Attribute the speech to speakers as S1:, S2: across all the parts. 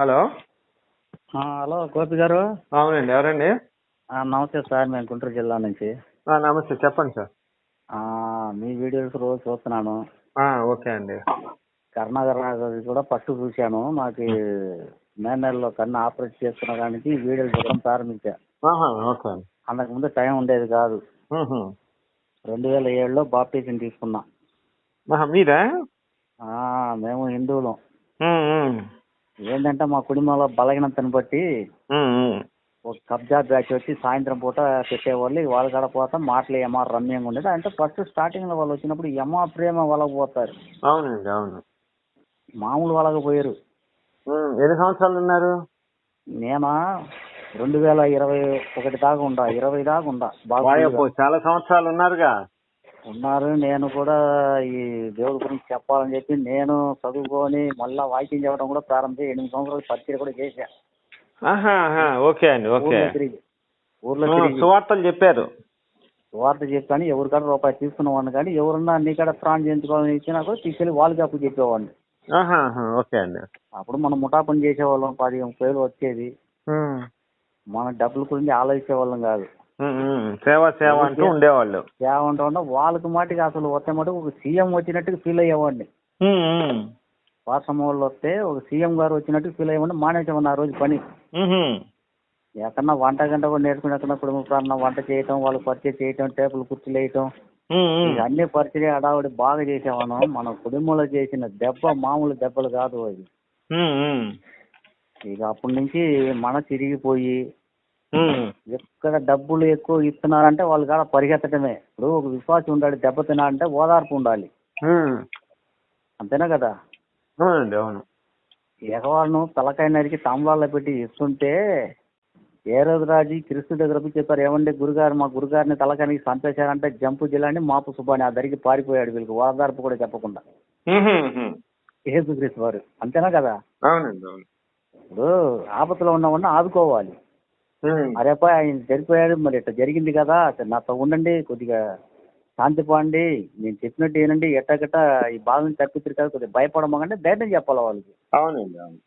S1: Hello.
S2: Hello Gopi గారు.
S1: అవునండి ఎవరండి?
S2: నమస్తే సార్ మేము గుంటూరు జిల్లా నుంచి.
S1: నమస్తే చెప్పండి సార్.
S2: మీ వీడియోస్ రోజు చూస్తున్నాను.
S1: ఓకే అండి.
S2: కరుణాకర్ రావు కూడా ఫస్ట్ చూశాను. నాకు మే నెలలో కన్ను ఆపరేట్ చేసుకున్న దానికి వీడియోలు చూడడం ప్రారంభించా.
S1: ఆహా, ఓకే అండి.
S2: అంతకు ముందు టైం ఉండేది కాదు. రెండు వేల ఏడులో బాప్టిజం తీసుకున్నాం.
S1: మీరా
S2: మేము హిందువులం. ఏంటంటే మా కుటుంబంలో బలహీనతను బట్టి. ఒక కబ్జా బ్యాచ్ వచ్చి సాయంత్రం పూట పెట్టేవాళ్ళు వాళ్ళ కాడ పోతాం మాటలు ఏమో రమ్యంగా ఉండేది. అంటే ఫస్ట్ స్టార్టింగ్లో వాళ్ళు వచ్చినప్పుడు యమ ప్రేమ వాళ్ళకు పోతారు.
S1: అవునండి అవును.
S2: మామూలు వాళ్ళకు పోయారు.
S1: ఎన్ని సంవత్సరాలు ఉన్నారు?
S2: నేనా రెండు వేల ఇరవై ఒకటి దాకా ఉండా ఇరవై దాకా ఉండా. బాగా
S1: చాలా సంవత్సరాలు ఉన్నారుగా.
S2: ఉన్నారు. నేను కూడా ఈ దేవుడి గురించి చెప్పాలని చెప్పి నేను చదువుకొని మళ్ళా వాక్యం చెప్పడం కూడా ప్రారంభించి ఎనిమిది సంవత్సరాలు పరిచయం కూడా చేశా.
S1: ఓకే అండి ఓకే.
S2: ఊర్లో
S1: సువార్తలు చెప్పారు.
S2: వార్త చెప్పాను ఎవరికాడ రూపాయి తీసుకున్నవాడిని కానీ ఎవరన్నా నీకాడ ప్రాణం చేయించుకోవాలని ఇచ్చినా కూడా తీసుకెళ్ళి వాళ్ళకి అప్పు చెప్పేవాడిని.
S1: ఓకే అండి.
S2: అప్పుడు మనం ముఠా పని చేసేవాళ్ళం పది ముప్పై వేలు వచ్చేది. మన డబ్బుల గురించి ఆలోచించేవాళ్ళం కాదు.
S1: ఉమ్, ఉమ్. సేవ సేవ అంటూ ఉండేవాళ్ళు
S2: ఏమంటా ఉన్నా వాళ్ళకి మాటికి అసలు వస్తే మటుకు ఒక సీఎం వచ్చినట్టుగా ఫీల్ అయ్యేవాడిని. వాసం వాళ్ళు వస్తే ఒక సీఎం గారు వచ్చినట్టు ఫీల్ అయ్యేవాడిని మానేసేవాడిని ఆ రోజు పని. ఎక్కడన్నా వంట గంట కూడా నేర్చుకుని ఎక్కడన్నా కుటుంబ ప్రాంతం వంట చేయటం వాళ్ళు పరిచయం చేయటం టేబుల్ కుర్చీలు వేయటం అన్ని పరిచయం హడావుడి బాగా చేసేవాళ్ళం మన కుటుంబంలో చేసిన దెబ్బ మామూలు దెబ్బలు కాదు అది. ఇక అప్పటి నుంచి మన తిరిగిపోయి. ఎక్కడ డబ్బులు ఎక్కువ ఇస్తున్నారంటే వాళ్ళు కాడ పరిగెత్తడమే ఇప్పుడు ఒక విశ్వాసం ఉండాలి దెబ్బ తినాలంటే ఓదార్పు ఉండాలి. అంతేనా కదా?
S1: అవునండి అవును.
S2: ఎగవాళ్ళను తలకాయ నరికి తాంబాల్లో పెట్టి ఇస్తుంటే ఏ రోజు రాజు క్రిస్తు దగ్గర పోయి చెప్పారు ఏమండి గురుగారు మా గురుగారిని తలకాయనికి చంపేశారంటే జంపు జిల్లాని మాపు సుబ్బాని ఆ దరికి పారిపోయాడు వీళ్ళకి ఓదార్పు కూడా చెప్పకుండా.
S1: ఉహు.
S2: యేసుక్రీస్తు వారు. అంతేనా కదా?
S1: అవునండి అవును.
S2: ఇప్పుడు ఆపదలో ఉన్నవాడిని ఆదుకోవాలి. అరేపా ఆయన చనిపోయాడు మరి ఇట్లా జరిగింది కదా అసలు నాతో ఉండండి కొద్దిగా శాంతి పోండి నేను చెప్పినట్టు ఏనండి ఎట్టగట్ట ఈ బాధను తప్పిద్దరు కదా కొద్దిగా భయపడమంటే ధైర్యం చెప్పాలి వాళ్ళకి.
S1: అవునండి అవును.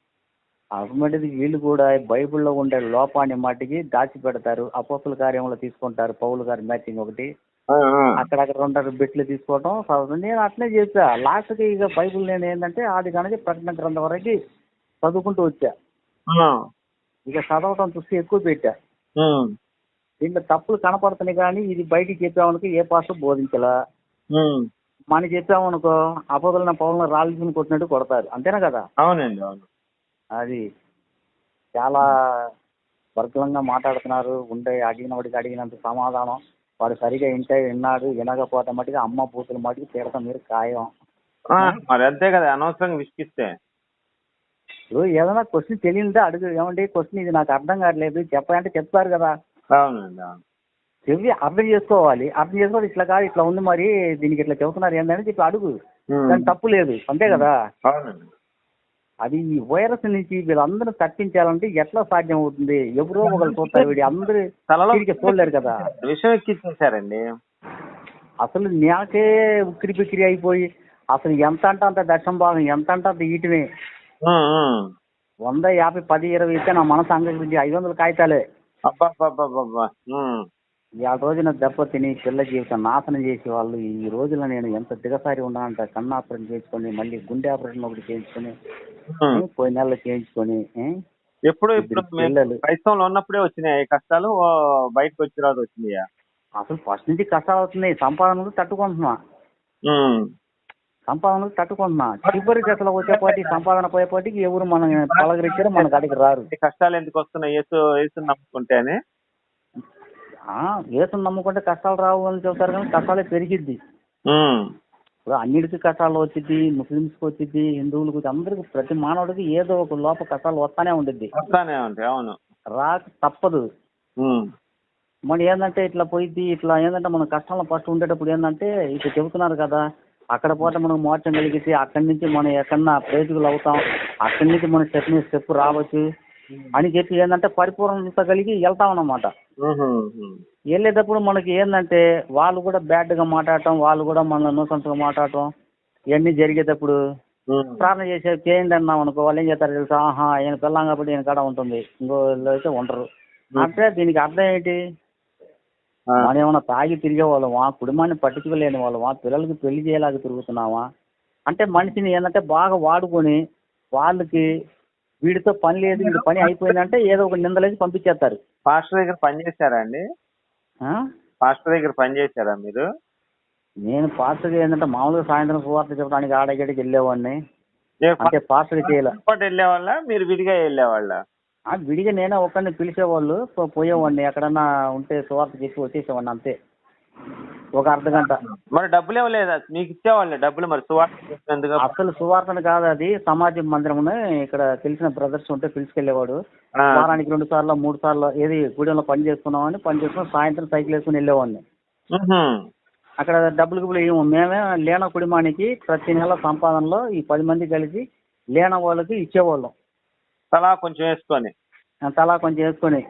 S2: అటువంటిది వీళ్ళు కూడా బైబిల్లో ఉండే లోపాన్ని మట్టికి దాచిపెడతారు అపోస్తుల కార్యంలో తీసుకుంటారు పౌలు గారి మ్యాచింగ్ ఒకటి. అక్కడక్కడ ఉంటారు బిట్లు తీసుకోవటం నేను అట్లే చెప్పా లాస్ట్కి ఇక బైబిల్ నేను ఏంటంటే ఆది కనుక ప్రకటన గ్రంథం వరకు చదువుకుంటూ వచ్చా. ఇక చదవటం చూసి ఎక్కువ పెట్టా. దీంట్లో తప్పులు కనపడుతున్నాయి కానీ ఇది బయటికి చెప్పామనుకో ఏ పాస్టర్ బోధించలా. మనం చెప్పామనుకో అపోదలన పౌలను రాళ్ళని కొట్టినట్టు కొడతారు. అంతేనా కదా?
S1: అవునండి అవును.
S2: అది చాలా వర్గంగా మాట్లాడుతున్నారు. ఉండే అడిగిన వాడికి అడిగినంత సమాధానం. వాడు సరిగా ఇంటే విన్నాడు వినకపోతే మటుకు అమ్మ పూతుల మటుకు తీరటం మీరు ఖాయం.
S1: మరి అంతే కదా అనవసరంగా విసిగిస్తే.
S2: ఇప్పుడు ఏదైనా క్వశ్చన్ తెలియదే అడుగు. ఏమండి? క్వశ్చన్ ఇది నాకు అర్థం కావట్లేదు. చెప్పాలంటే చెప్తారు కదా.
S1: అవునండి అవును.
S2: చెప్పి అర్థం చేసుకోవాలి. అర్థం చేసుకోవాలి. ఇట్లా కాదు ఇట్లా ఉంది మరి. దీనికి ఇట్లా చెబుతున్నారు ఏంటని చెప్పి అడుగు. దాని తప్పు లేదు. అంతే కదా.
S1: అవునండి.
S2: అది ఈ వైరస్ నుంచి వీళ్ళందరూ తప్పించాలంటే ఎట్లా సాధ్యం అవుతుంది ఎవరో ఒకరు చూస్తారు. వీడి అందరూ
S1: తలలో
S2: చూడలేరు కదా.
S1: విషయం ఎక్కించేశారండి.
S2: అసలు నాకే ఉక్కిరి బిక్కిరి అయిపోయి అసలు ఎంత అంటే అంత దశం భాగం ఎంత అంటే అంత ఈటమే. వంద యాభై పది ఇరవై ఇస్తే నా మనసు అంగీకరించి ఐదు వందల కాగితాలే. ఇవాళ రోజున దెబ్బ తిని పిల్ల జీవితం నాశనం చేసే వాళ్ళు ఈ రోజున నేను ఎంత దిగసారి ఉన్నానంట కన్ను ఆపరేషన్ చేసుకొని మళ్ళీ గుండె ఆపరేషన్ ఒకటి చేయించుకొని. పోయిన నెలలో చేయించుకొని?
S1: ఎప్పుడు ఇప్పుడు. క్రైస్తవంలో ఉన్నప్పుడే వచ్చినాయి కష్టాలు బయటకు వచ్చిన తర్వాత వచ్చినాయా
S2: అసలు ఫస్ట్ నుంచి కష్టాలు అవుతున్నాయి సంపాదనలు తట్టుకుంటున్నా. సంపాదనలు తట్టుకుంటున్నా. చివరి దశలో వచ్చేపాటి సంపాదన పోయేపాటికి ఎవరు మనం పలకరించారో మన కాడికి రారు.
S1: కష్టాలు ఎందుకు వస్తున్నాయి? యేసు యేసు నమ్ముకుంటే అని?
S2: ఆ, యేసుని నమ్ముకుంటే కష్టాలు రావు అని చెబుతారు కానీ కష్టాలే పెరిగిద్ది. ఇప్పుడు అన్నిటికీ కష్టాలు వచ్చింది ముస్లిమ్స్కి వచ్చింది హిందువులకు వచ్చి అందరికి ప్రతి మానవుడికి ఏదో ఒక లోప కష్టాలు వస్తానే ఉండిద్ది.
S1: వస్తానే ఉంటాయి అవును.
S2: రాక తప్పదు. మన ఏంటంటే ఇట్లా పోయిద్ది ఇట్లా ఏంటంటే మన కష్టంలో ఫస్ట్ ఉండేటప్పుడు ఏంటంటే ఇట్లా చెబుతున్నారు కదా అక్కడ పోతే మనం మోక్షం కలిగితే అక్కడి నుంచి మనం ఎక్కడన్నా ప్రేతుకులు అవుతాం అక్కడి నుంచి మన స్టెప్ మీద స్టెప్ రావచ్చు అని చెప్పి ఏంటంటే పరిపూర్ణత కలిగి వెళ్తాం అన్నమాట. వెళ్ళేటప్పుడు మనకి ఏంటంటే వాళ్ళు కూడా బ్యాడ్గా మాట్లాడటం వాళ్ళు కూడా మనల్ని నూసంతగా మాట్లాడటం ఇవన్నీ జరిగేటప్పుడు. ప్రార్థన చేసే చేయండి అన్నాం అనుకో వాళ్ళు ఏం చేస్తారు తెలుసా ఆహా ఈయన పిల్లం కాబట్టి ఈయన కాడ ఉంటుంది ఇంకో అయితే ఉండరు అంటే దీనికి అర్థం ఏంటి. మనం ఏమైనా తాగి తిరిగే వాళ్ళమా? కుటుంబాన్ని పట్టించుకోలేని వాళ్ళమా? పిల్లలకి పెళ్ళి చేయలేక తిరుగుతున్నామా అంటే మనిషిని ఏంటంటే బాగా వాడుకొని వాళ్ళకి వీడితో పని లేదు వీడి పని అయిపోయిందంటే ఏదో ఒక నిందలేసి పంపించేస్తారు.
S1: పాస్టర్ దగ్గర పని చేశారా అండి? పాస్టర్ దగ్గర పని చేశారా మీరు?
S2: నేను పాస్టర్గా ఏంటంటే మామూలుగా సాయంత్రం సువార్త చెప్పడానికి ఆడగడికి వెళ్ళేవాడిని. అంటే పాస్టర్ చేయలే
S1: వెళ్ళేవాళ్ళ? మీరు విడిగా వెళ్ళేవాళ్ళ?
S2: విడిగా నేనే ఒక్కడిని పిలిచేవాళ్ళు పోయేవాడిని. ఎక్కడన్నా ఉంటే సువార్త చెప్పి వచ్చేసేవాడిని అంతే. ఒక అర్ధ గంట.
S1: మరి డబ్బులు ఇవ్వలేదా? మీకు ఇచ్చేవాళ్ళే డబ్బులు మరి సువార్త
S2: అసలు సువార్తను కాదు అది. సమాజం మందిరమునే ఇక్కడ తెలిసిన బ్రదర్స్ ఉంటే పిలుచుకెళ్ళేవాడు. వారానికి రెండు సార్లు మూడు సార్లు ఏది గుడిలో పని చేసుకున్నామని పని చేసుకుని సాయంత్రం సైకిల్ వేసుకుని వెళ్ళేవాడిని. అక్కడ డబ్బులు గిబ్బులు ఏమో మేమే లేన కుటుంబానికి ప్రతి నెల సంపాదనలో ఈ పది మంది కలిసి లేన వాళ్ళకి ఇచ్చేవాళ్ళం.
S1: తలా కొంచెం వేసుకొని
S2: తలా కొంచెం వేసుకొని.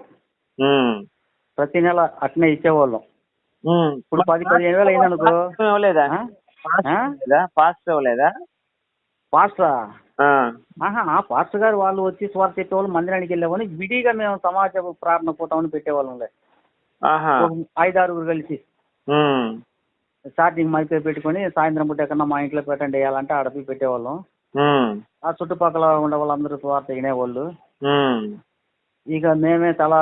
S2: ప్రతి నెల అట్నే ఇచ్చేవాళ్ళం. ఇప్పుడు పది పదిహేను వేలు అయిందనుకో
S1: పాస్టర్ ఇవ్వలేదా
S2: ఆ?
S1: ఇవ్వలేదా? పాస్టర్.
S2: ఆహా పాస్టర్ గారు వాళ్ళు వచ్చి స్వార్థ చెప్పేవాళ్ళు మందిరానికి వెళ్ళేవాళ్ళు విడిగా మేము సమాజ ప్రార్థన కూటమని పెట్టేవాళ్ళంలే ఐదారుగురు కలిసి. స్టార్టింగ్ మైపే పెట్టుకొని సాయంత్రం పూట ఎక్కడన్నా మా ఇంట్లో పెట్టండి వేయాలంటే ఆడపి పెట్టేవాళ్ళం. ఆ చుట్టుపక్కల ఉండే వాళ్ళందరూ స్వార్థ వినేవాళ్ళు
S1: ఉమ్.
S2: ఇక మేమే తలా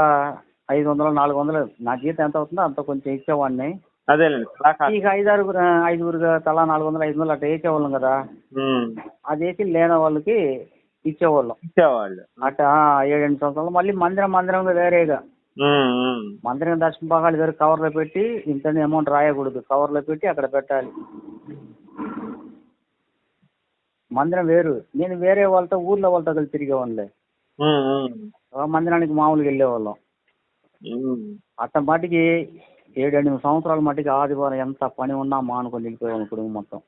S2: ఐదు వందలు నాలుగు వందలు నా జీతం ఎంత అవుతుందో అంత కొంచెం ఇచ్చేవాడిని.
S1: అదేలేండి.
S2: ఇక ఐదారుగురు ఐదుగురుగా తలా నాలుగు వందలు ఐదు వందలు అట్లా వేసేవాళ్ళం కదా. అది వేసి లేని వాళ్ళకి ఇచ్చేవాళ్ళం.
S1: ఇచ్చేవాళ్ళు.
S2: అట్లా ఆ, ఏడెనిమిది సంవత్సరాలు. మళ్ళీ మందిరం మందిరంగా వేరేగా. మందిరం దర్శన భాగాలు వేరే కవర్లో పెట్టి ఇంత అమౌంట్ రాయకూడదు. కవర్లో పెట్టి అక్కడ పెట్టాలి. మందిరం వేరు. నేను వేరే వాళ్ళతో ఊర్లో వాళ్ళతో కలిసి తిరిగేవాళ్ళే మందిరానికి మామూలుగా వెళ్ళేవాళ్ళం. అట్ట మటుకి ఏడు ఎనిమిది సంవత్సరాల మటుకి ఆదివారం ఎంత పని ఉన్నా మానుకొని వెళ్ళిపోయాము కుటుంబం మొత్తం.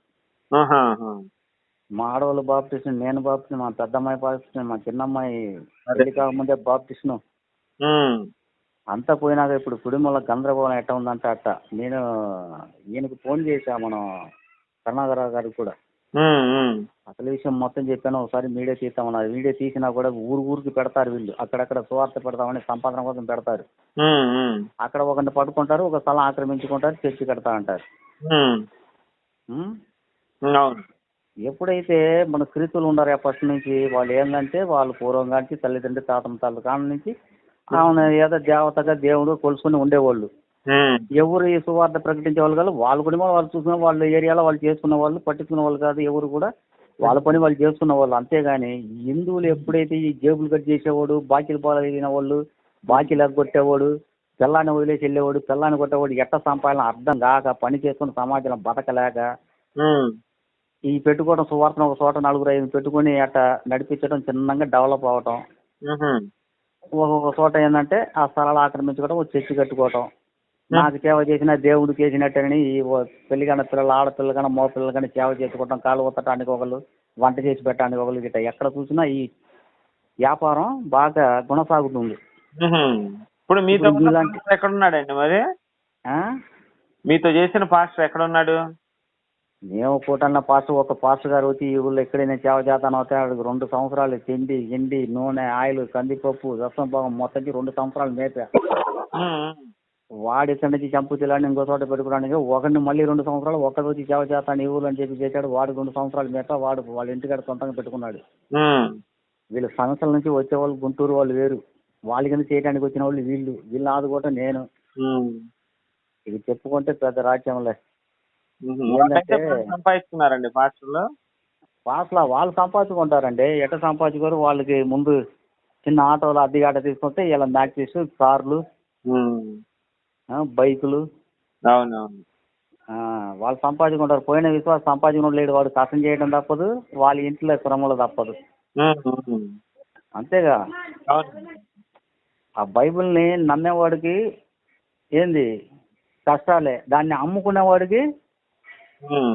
S2: మా ఆడవాళ్ళు బాప్టిస్ట్ నేను బాప్టిస్ట్ మా పెద్దమ్మాయి బాప్టిస్ట్ మా చిన్నమ్మాయి పెళ్ళి కాకముందే బాప్టిస్ట్ను
S1: ఉమ్.
S2: అంతా పోయినాక ఇప్పుడు కుటుంబంలో గందరగోళం ఎట్ట ఉందంటే అట్ట. నేను ఈయనకి ఫోన్ చేశా మనం కరుణాకరరావు గారికి కూడా. అసలు విషయం మొత్తం చెప్పాను ఒకసారి వీడియో తీస్తామన్నారు వీడియో తీసినా కూడా ఊరు ఊరికి పెడతారు వీళ్ళు. అక్కడక్కడ సువార్త పెడతామని సంపాదన కోసం పెడతారు. అక్కడ ఒకరిని పట్టుకుంటారు ఒక స్థలం ఆక్రమించుకుంటారు చర్చి కడతా అంటారు. ఎప్పుడైతే మన క్రీస్తులు ఉన్నారో ఫస్ట్ నుంచి వాళ్ళు ఏంటంటే వాళ్ళు పూర్వం కాంచి తల్లిదండ్రి తాతమ్మ తల్లి కాలం నుంచి ఆమె ఏదో దేవతగా దేవుడు కొలుసుకుని ఉండేవాళ్ళు. ఎవరు ఈ సువార్త ప్రకటించే వాళ్ళు కాదు వాళ్ళ కుటుంబం వాళ్ళు చూసుకున్న వాళ్ళ ఏరియాలో వాళ్ళు చేసుకున్న వాళ్ళు పట్టించుకున్న వాళ్ళు కాదు ఎవరు కూడా వాళ్ళ పని వాళ్ళు చేసుకున్న వాళ్ళు అంతేగాని హిందువులు ఎప్పుడైతే ఈ జేబులు కట్ చేసేవాడు బాకీలు పాలైన వాళ్ళు బాకీలు కొట్టేవాడు పిల్లాన్ని వదిలేసి వెళ్ళేవాడు పిల్లాన్ని కొట్టేవాడు ఎట్ట సంపాదన అర్థం కాక పని చేసుకుని సమాజంలో బతకలేక. ఈ పెట్టుకోవడం సువార్తను ఒక చోట నలుగురు ఐదు పెట్టుకొని అట్ట నడిపించడం చిన్నగా డెవలప్ అవటం. ఒక్కొక్క చోట ఏంటంటే ఆ స్థలాలు ఆక్రమించుకోవడం ఒక చర్చి కట్టుకోవటం నాకు సేవ చేసిన దేవుడికి చేసినట్టని ఈ పెళ్ళి కన్నా పిల్లలు ఆడపిల్లలు కన్నా మగ పిల్లలు కానీ సేవ చేసుకోవటం కాలు ఉత్తటానికి ఒకళ్ళు వంట చేసి పెట్టడానికి ఒకళ్ళు గిట్ట. ఎక్కడ చూసినా ఈ వ్యాపారం బాగా కొనసాగుతుంది
S1: ఉహుం. ఇప్పుడు మీతో
S2: ఇప్పుడు
S1: ఉన్న
S2: మీలాంటి-
S1: పాస్టర్ ఎక్కడ ఉన్నాడండి మరి?
S2: ఆ?
S1: మీతో చేసిన పాస్టర్ ఎక్కడ ఉన్నాడు
S2: మేము పూటన్న పాస్టర్ ఒక పాస్టర్ గారు వచ్చి ఈ ఊళ్ళో ఎక్కడైనా సేవ చేస్తాను అవుతాయి ఆడికి రెండు సంవత్సరాలు తిండి గిండి నూనె ఆయిల్ కందిపప్పు రసం భాగం మొత్తం రెండు సంవత్సరాలు మేపా. వాడు ఇక్కడి నుంచి చంపు తిలాన్ని ఇంకో చోట పెట్టుకోవడానికి ఒకరిని మళ్ళీ రెండు సంవత్సరాలు ఒక్కడి వచ్చి సేవ చేస్తాను ఊరు అని చెప్పి చేశాడు. వాడు రెండు సంవత్సరాలు మేక వాడు వాళ్ళ ఇంటికాడ సొంతంగా పెట్టుకున్నాడు. వీళ్ళ సంవత్సరాల నుంచి వచ్చే వాళ్ళు గుంటూరు వాళ్ళు వేరు. వాళ్ళ కింద చేయడానికి వచ్చిన వాళ్ళు వీళ్ళు. వీళ్ళు ఆదుకోవటం నేను. ఇది చెప్పుకుంటే పెద్ద రాజ్యంలే
S1: సంపాదిస్తున్నారండి పాస్టర్లు
S2: పాస్లా వాళ్ళు సంపాదించుకుంటారండి. ఎట్ట సంపాదించుకోరు? వాళ్ళకి ముందు చిన్న ఆటోలు అద్దె ఆటో తీసుకొస్తే ఇలా మ్యాక్సీస్ కార్లు. బైకులు.
S1: అవునవును.
S2: ఆ, వాళ్ళు సంపాదించుకుంటారు. పోయిన విశ్వాసం సంపాదించుకున్న లేడు వాడు కష్టం చేయడం తప్పదు వాళ్ళ ఇంట్లో శ్రమలు తప్పదు. అంతేగా? ఆ బైబిల్ని నమ్మేవాడికి ఏంది? కష్టాలే. దాన్ని అమ్ముకునేవాడికి.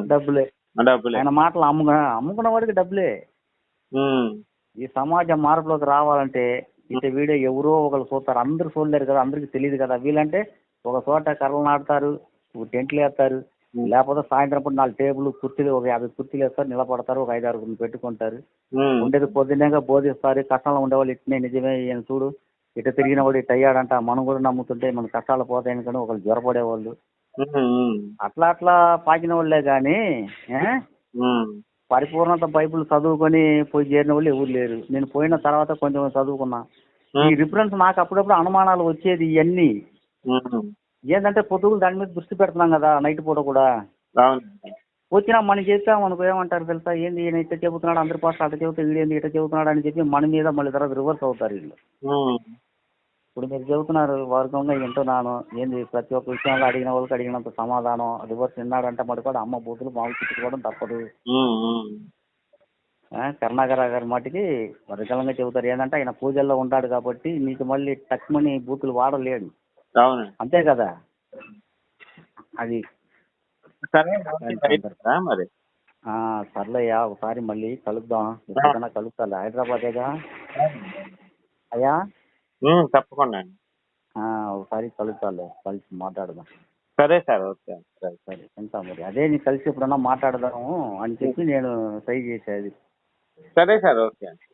S2: డబ్బులే.
S1: డబ్బులే.
S2: ఆయన మాటలు అమ్ముకు అమ్ముకునేవాడికి డబ్బులే. ఈ సమాజ మార్పులోకి రావాలంటే ఇటు వీడియో ఎవరో ఒకరు చూస్తారు. అందరూ చూడలేరు కదా అందరికి తెలియదు కదా. వీళ్ళంటే ఒక చోట కర్రలు నాటుతారు ఒక టెంట్లు వేస్తారు. లేకపోతే సాయంత్రం పూట నాలుగు టేబుల్ కుర్చీలు ఒక యాభై కుర్చీలు వేస్తారు నిలబడతారు ఒక ఐదు ఆరుగురిని పెట్టుకుంటారు. ఉండేది పొద్దున్నేగా బోధిస్తారు కష్టంలో ఉండేవాళ్ళు ఇట్నే నిజమే ఈయన చూడు ఇటు తిరిగిన వాడు ఇటు అయ్యాడంట మనం కూడా నమ్ముతుంటే మన కష్టాలు పోతాయని కానీ ఒకళ్ళు జ్వరపడేవాళ్ళు. అట్లా అట్లా పాకిన వాళ్ళే కానీ?
S1: ఉమ్.
S2: పరిపూర్ణత బైబిల్ చదువుకొని పోయి చేరిన వాళ్ళు ఎవరు లేరు నేను పోయిన తర్వాత కొంచెం చదువుకున్నా ఈ. రిఫరెన్స్ నాకు అప్పుడప్పుడు అనుమానాలు వచ్చేది ఇవన్నీ. ఏంటంటే పొద్దుగులు దాని మీద దృష్టి పెడుతున్నాం కదా నైట్ పూట కూడా. వచ్చినా మనం చెప్పాం మనకు ఏమంటారు తెలుసా? ఏంది ఈయన ఇట్లా చెబుతున్నాడు అందరి పాస్ అట్లా చెబుతే వీడేంది ఇట్లా చెబుతున్నాడు అని చెప్పి మన మీద మళ్ళీ తర్వాత రివర్స్ అవుతారు వీళ్ళు. ఇప్పుడు మీరు చెబుతున్నారు వర్గంగా వింటున్నాను ఏంది ప్రతి ఒక్క విషయంలో అడిగిన వాళ్ళకి అడిగినంత సమాధానం రివర్స్ విన్నాడంటే మరి కూడా అమ్మ బూతులు మామూలు తిట్టుకోవడం తప్పదు. కరుణాకర గారి మటుకి వర్గంగా చెబుతారు. ఏంటంటే ఆయన పూజల్లో ఉంటాడు కాబట్టి నీకు మళ్ళీ టక్మని బూతులు వాడలేడు.
S1: అవును
S2: అంతే కదా? అది
S1: సరే మరి
S2: ఆ, సర్లేయ్యా ఒకసారి మళ్ళీ కలుద్దాం. ఎప్పుడైనా కలుస్తాలే. హైదరాబాదేగా అయ్యా?
S1: తప్పకుండా
S2: ఒకసారి కలుస్తాలే కలిసి మాట్లాడదాం.
S1: సరే సార్ ఓకే సరే.
S2: సరే ఉంటా మరి. అదే నీ కలిసి ఎప్పుడన్నా మాట్లాడదాము అని చెప్పి నేను ట్రై చేసేది.
S1: సరే సార్ ఓకే అండి.